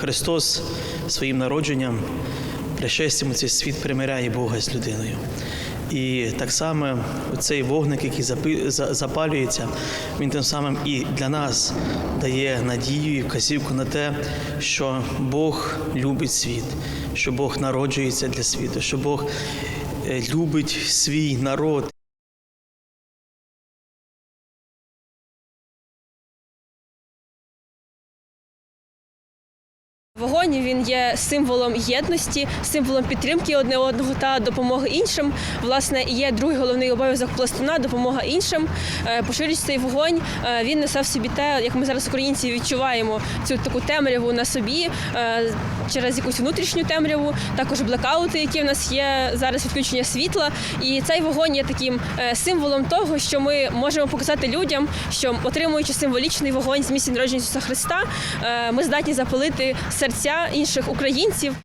Христос своїм народженням, пришестям у цей світ примиряє Бога з людиною. І так само цей вогник, який запалюється, він тим самим і для нас дає надію і вказівку на те, що Бог любить світ, що Бог народжується для світу, що Бог е, любить свій народ. Вогонь він є символом єдності, символом підтримки одне одного та допомоги іншим. Власне, є другий головний обов'язок пластуна допомога іншим. Е, Поширюючи цей вогонь, е, він несе в собі те, як ми зараз українці відчуваємо цю таку темряву на собі е, через якусь внутрішню темряву, також блекаути, які в нас є зараз відключення світла. І цей вогонь є таким символом того, що ми можемо показати людям, що отримуючи символічний вогонь з місця народження Ісуса Христа, ми здатні запалити серця інших українців.